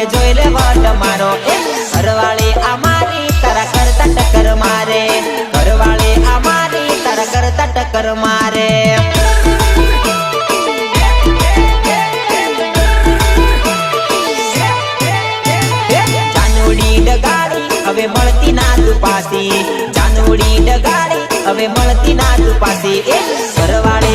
કે જોઈ લે વટ મારો. એ ઘરવાળી અમારી તારા કરતા ટક્કર મારે. ઘરવાળી અમારી મારી તારા કરતા ટક્કર મારે. જાનુડી ડગાડી, હવે મળતી ના તું જાનુડી ડગાડી, હવે મળતી ના તું એ ઘરવાળે